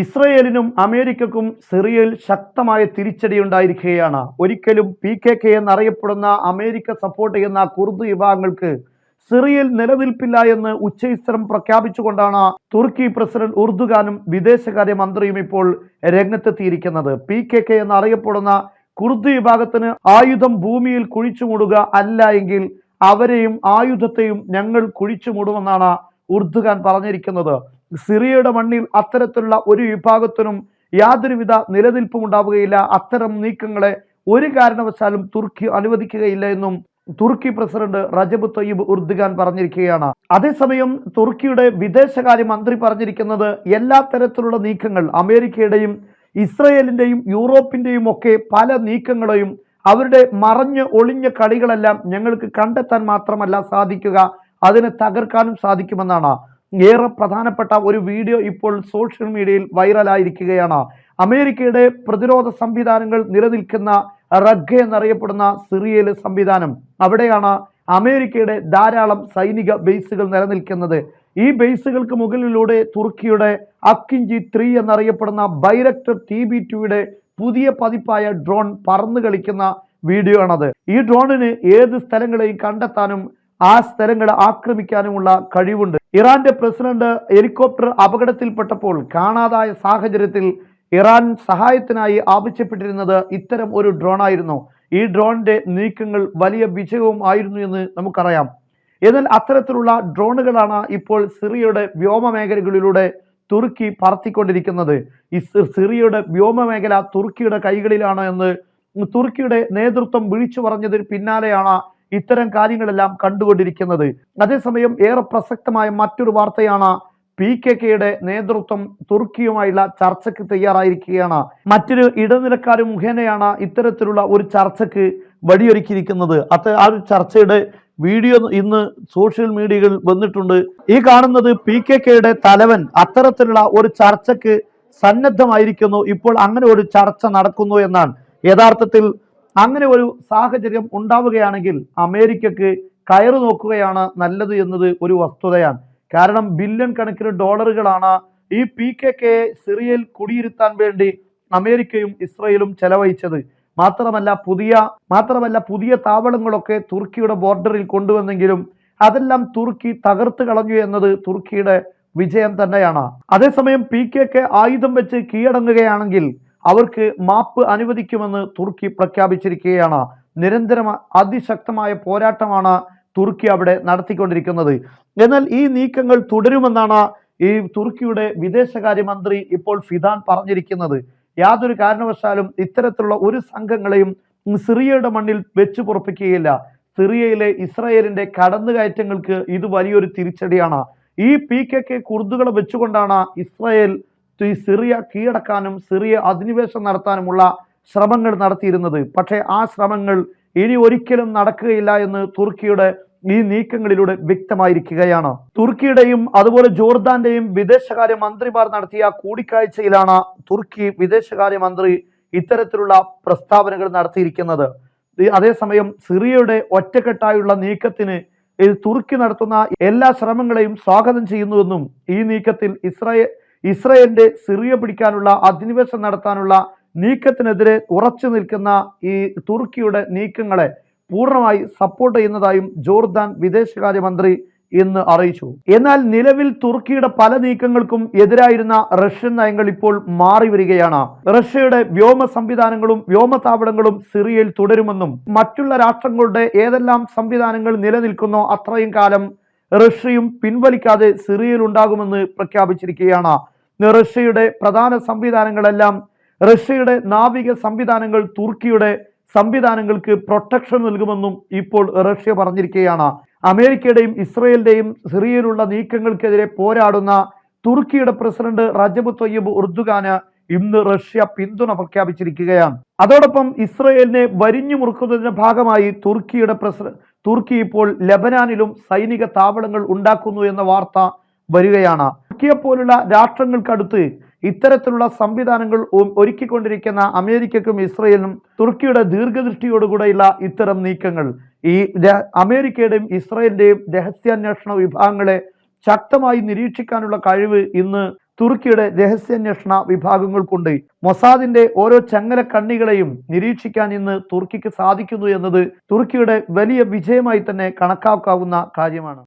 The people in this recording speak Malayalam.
ഇസ്രയേലിനും അമേരിക്കക്കും സിറിയയിൽ ശക്തമായ തിരിച്ചടിയുണ്ടായിരിക്കുകയാണ്. ഒരിക്കലും പി കെ കെ എന്നറിയപ്പെടുന്ന അമേരിക്ക സപ്പോർട്ട് ചെയ്യുന്ന കുർദ് വിഭാഗങ്ങൾക്ക് സിറിയയിൽ നിലനിൽപ്പില്ല എന്ന് ഉച്ചയിസ്ത്രം പ്രഖ്യാപിച്ചുകൊണ്ടാണ് തുർക്കി പ്രസിഡന്റ് ഉർദുഖാനും വിദേശകാര്യ മന്ത്രിയും ഇപ്പോൾ രംഗത്തെത്തിയിരിക്കുന്നത്. പി കെ കെ എന്നറിയപ്പെടുന്ന കുർദ് വിഭാഗത്തിന് ആയുധം ഭൂമിയിൽ കുഴിച്ചുമൂടുക അല്ല എങ്കിൽ അവരെയും ആയുധത്തെയും ഞങ്ങൾ കുഴിച്ചുമൂടുമെന്നാണ് ഉർദുഖാൻ പറഞ്ഞിരിക്കുന്നത്. സിറിയയുടെ മണ്ണിൽ അത്തരത്തിലുള്ള ഒരു വിഭാഗത്തിനും യാതൊരുവിധ നിലനിൽപ്പും ഉണ്ടാവുകയില്ല. അത്തരം നീക്കങ്ങളെ ഒരു കാരണവശാലും തുർക്കി അനുവദിക്കുകയില്ല എന്നും തുർക്കി പ്രസിഡന്റ് റജബ് തൊയ്യബ് ഉർദുഖാൻ പറഞ്ഞിരിക്കുകയാണ്. അതേസമയം തുർക്കിയുടെ വിദേശകാര്യ മന്ത്രി പറഞ്ഞിരിക്കുന്നത് എല്ലാ തരത്തിലുള്ള നീക്കങ്ങൾ അമേരിക്കയുടെയും ഇസ്രയേലിന്റെയും യൂറോപ്പിന്റെയും ഒക്കെ പല നീക്കങ്ങളെയും അവരുടെ മറഞ്ഞ് ഒളിഞ്ഞ കളികളെല്ലാം ഞങ്ങൾക്ക് കണ്ടെത്താൻ മാത്രമല്ല സാധിക്കുക അതിനെ തകർക്കാനും സാധിക്കുമെന്നാണ് ഏറെ പ്രധാനപ്പെട്ട ഒരു വീഡിയോ ഇപ്പോൾ സോഷ്യൽ മീഡിയയിൽ വൈറലായിരിക്കുകയാണ്. അമേരിക്കയുടെ പ്രതിരോധ സംവിധാനങ്ങൾ നിലനിൽക്കുന്ന റഗ് എന്നറിയപ്പെടുന്ന സിറിയയിലെ സംവിധാനം. അവിടെയാണ് അമേരിക്കയുടെ ധാരാളം സൈനിക ബേസുകൾ നിലനിൽക്കുന്നത്. ഈ ബേസുകൾക്ക് മുകളിലൂടെ തുർക്കിയുടെ അക്കിഞ്ചി ത്രീ എന്നറിയപ്പെടുന്ന ബൈറക്ടർ ടി ബി ടുയുടെ പുതിയ പതിപ്പായ ഡ്രോൺ പറന്നു കളിക്കുന്ന വീഡിയോ ആണത് ഈ ഡ്രോണിന് ഏത് സ്ഥലങ്ങളെയും കണ്ടെത്താനും ആ സ്ഥലങ്ങളെ ആക്രമിക്കാനുമുള്ള കഴിവുണ്ട്. ഇറാന്റെ പ്രസിഡന്റ് ഹെലികോപ്റ്റർ അപകടത്തിൽപ്പെട്ടപ്പോൾ കാണാതായ സാഹചര്യത്തിൽ ഇറാൻ സഹായത്തിനായി ആവശ്യപ്പെട്ടിരുന്നത് ഇത്തരം ഒരു ഡ്രോൺ ആയിരുന്നു. ഈ ഡ്രോണിന്റെ നീക്കങ്ങൾ വലിയ വിജയവും ആയിരുന്നു എന്ന് നമുക്കറിയാം. എന്നാൽ അത്തരത്തിലുള്ള ഡ്രോണുകളാണ് ഇപ്പോൾ സിറിയയുടെ വ്യോമ മേഖലകളിലൂടെ തുർക്കി പറത്തിക്കൊണ്ടിരിക്കുന്നത്. ഈ സിറിയയുടെ വ്യോമ മേഖല തുർക്കിയുടെ കൈകളിലാണ് എന്ന് തുർക്കിയുടെ നേതൃത്വം വിളിച്ചു പറഞ്ഞതിന് പിന്നാലെയാണ് ഇത്തരം കാര്യങ്ങളെല്ലാം കണ്ടുകൊണ്ടിരിക്കുന്നത്. അതേസമയം ഏറെ പ്രസക്തമായ മറ്റൊരു വാർത്തയാണ് പി കെ കെയുടെ നേതൃത്വം തുർക്കിയുമായുള്ള ചർച്ചയ്ക്ക് തയ്യാറായിരിക്കുകയാണ്. മറ്റൊരു ഇടനിലക്കാർ മുഖേനയാണ് ഇത്തരത്തിലുള്ള ഒരു ചർച്ചയ്ക്ക് വഴിയൊരുക്കിയിരിക്കുന്നത്. അത് ആ ഒരു ചർച്ചയുടെ വീഡിയോ ഇന്ന് സോഷ്യൽ മീഡിയകളിൽ വന്നിട്ടുണ്ട്. ഈ കാണുന്നത് പി കെ കെയുടെ തലവൻ അത്തരത്തിലുള്ള ഒരു ചർച്ചയ്ക്ക് സന്നദ്ധമായിരിക്കുന്നു. ഇപ്പോൾ അങ്ങനെ ഒരു ചർച്ച നടക്കുന്നു എന്നാണ്. യഥാർത്ഥത്തിൽ അങ്ങനെ ഒരു സാഹചര്യം ഉണ്ടാവുകയാണെങ്കിൽ അമേരിക്കക്ക് കയറു നോക്കുകയാണ് നല്ലത് എന്നത് ഒരു വസ്തുതയാണ്. കാരണം ബില്യൺ കണക്കിന് ഡോളറുകളാണ് ഈ പി കെ കെ സിറിയയിൽ കുടിയിരുത്താൻ വേണ്ടി അമേരിക്കയും ഇസ്രയേലും ചെലവഴിച്ചത്. മാത്രമല്ല പുതിയ മാത്രമല്ല പുതിയ താവളങ്ങളൊക്കെ തുർക്കിയുടെ ബോർഡറിൽ കൊണ്ടുവന്നെങ്കിലും അതെല്ലാം തുർക്കി തകർത്ത് കളഞ്ഞു എന്നത് തുർക്കിയുടെ വിജയം തന്നെയാണ്. അതേസമയം പി കെ കെ ആയുധം വെച്ച് കീഴടങ്ങുകയാണെങ്കിൽ അവർക്ക് മാപ്പ് അനുവദിക്കുമെന്ന് തുർക്കി പ്രഖ്യാപിച്ചിരിക്കുകയാണ്. നിരന്തരം അതിശക്തമായ പോരാട്ടമാണ് തുർക്കി അവിടെ നടത്തിക്കൊണ്ടിരിക്കുന്നത്. എന്നാൽ ഈ നീക്കങ്ങൾ തുടരുമെന്നാണ് ഈ തുർക്കിയുടെ വിദേശകാര്യമന്ത്രി ഇപ്പോൾ ഫിദാൻ പറഞ്ഞിരിക്കുന്നത്. യാതൊരു കാരണവശാലും ഇത്തരത്തിലുള്ള ഒരു സംഘങ്ങളെയും സിറിയയുടെ മണ്ണിൽ വെച്ചു പൊറപ്പിക്കുകയില്ല. സിറിയയിലെ ഇസ്രായേലിന്റെ കടന്നുകയറ്റങ്ങൾക്ക് ഇത് വലിയൊരു തിരിച്ചടിയാണ്. ഈ പി കെ കുർദുകളെ വെച്ചുകൊണ്ടാണ് ഇസ്രായേൽ ഈ സിറിയ കീഴടക്കാനും സിറിയ അധിനിവേശം നടത്താനുമുള്ള ശ്രമങ്ങൾ നടത്തിയിരുന്നത്. പക്ഷേ ആ ശ്രമങ്ങൾ ഇനി ഒരിക്കലും നടക്കുകയില്ല എന്ന് തുർക്കിയുടെ ഈ നീക്കങ്ങളിലൂടെ വ്യക്തമായിരിക്കുകയാണ്. തുർക്കിയുടെയും അതുപോലെ ജോർദാന്റെയും വിദേശകാര്യ മന്ത്രിമാർ നടത്തിയ കൂടിക്കാഴ്ചയിലാണ് തുർക്കി വിദേശകാര്യ മന്ത്രി ഇത്തരത്തിലുള്ള പ്രസ്താവനകൾ നടത്തിയിരിക്കുന്നത്. അതേസമയം സിറിയയുടെ ഒറ്റക്കെട്ടായുള്ള നീക്കത്തിന് തുർക്കി നടത്തുന്ന എല്ലാ ശ്രമങ്ങളെയും സ്വാഗതം ചെയ്യുന്നുവെന്നും ഈ നീക്കത്തിൽ ഇസ്രായേൽ ഇസ്രായേലിന്റെ സിറിയ പിടിക്കാനുള്ള അധിനിവേശം നടത്താനുള്ള നീക്കത്തിനെതിരെ ഉറച്ചു നിൽക്കുന്ന ഈ തുർക്കിയുടെ നീക്കങ്ങളെ പൂർണമായി സപ്പോർട്ട് ചെയ്യുന്നതായും ജോർദാൻ വിദേശകാര്യമന്ത്രി ഇന്ന് അറിയിച്ചു. എന്നാൽ നിലവിൽ തുർക്കിയുടെ പല നീക്കങ്ങൾക്കും എതിരായിരുന്ന റഷ്യൻ നയങ്ങൾ ഇപ്പോൾ മാറി വരികയാണ്. റഷ്യയുടെ വ്യോമ സംവിധാനങ്ങളും വ്യോമതാവളങ്ങളും സിറിയയിൽ തുടരുമെന്നും മറ്റുള്ള രാഷ്ട്രങ്ങളുടെ ഏതെല്ലാം സംവിധാനങ്ങൾ നിലനിൽക്കുന്നോ അത്രയും കാലം റഷ്യയും പിൻവലിക്കാതെ സിറിയയിൽ ഉണ്ടാകുമെന്ന് പ്രഖ്യാപിച്ചിരിക്കുകയാണ് റഷ്യയുടെ പ്രധാന സംവിധാനങ്ങളെല്ലാം റഷ്യയുടെ നാവിക സംവിധാനങ്ങൾ തുർക്കിയുടെ സംവിധാനങ്ങൾക്ക് പ്രൊട്ടക്ഷൻ നൽകുമെന്നും ഇപ്പോൾ റഷ്യ പറഞ്ഞിരിക്കുകയാണ്. അമേരിക്കയുടെയും ഇസ്രയേലിന്റെയും സിറിയയിലുള്ള നീക്കങ്ങൾക്കെതിരെ പോരാടുന്ന തുർക്കിയുടെ പ്രസിഡന്റ് റജബ് തൊയ്യബ് ഉർദുഖാന് ഇന്ന് റഷ്യ പിന്തുണ പ്രഖ്യാപിച്ചിരിക്കുകയാണ്. അതോടൊപ്പം ഇസ്രയേലിനെ വരിഞ്ഞു മുറുക്കുന്നതിന്റെ ഭാഗമായി തുർക്കിയുടെ പ്രസിഡന്റ് തുർക്കി ഇപ്പോൾ ലബനാനിലും സൈനിക താവളങ്ങൾ ഉണ്ടാക്കുന്നു എന്ന വാർത്ത വരികയാണ്. തുർക്കിയെ പോലുള്ള രാഷ്ട്രങ്ങൾക്കടുത്ത് ഇത്തരത്തിലുള്ള സംവിധാനങ്ങൾ ഒരുക്കിക്കൊണ്ടിരിക്കുന്ന അമേരിക്കക്കും ഇസ്രയേലിനും തുർക്കിയുടെ ദീർഘദൃഷ്ടിയോടുകൂടെയുള്ള ഇത്തരം നീക്കങ്ങൾ. ഈ അമേരിക്കയുടെയും ഇസ്രയേലിന്റെയും രഹസ്യാന്വേഷണ വിഭാഗങ്ങളെ ശക്തമായി നിരീക്ഷിക്കാനുള്ള കഴിവ് ഇന്ന് തുർക്കിയുടെ രഹസ്യാന്വേഷണ വിഭാഗങ്ങൾ കൊണ്ട് മൊസാദിന്റെ ഓരോ ചങ്ങല കണ്ണികളെയും നിരീക്ഷിക്കാൻ ഇന്ന് തുർക്കിക്ക് സാധിക്കുന്നു എന്നത് തുർക്കിയുടെ വലിയ വിജയമായി തന്നെ കണക്കാക്കാവുന്ന കാര്യമാണ്.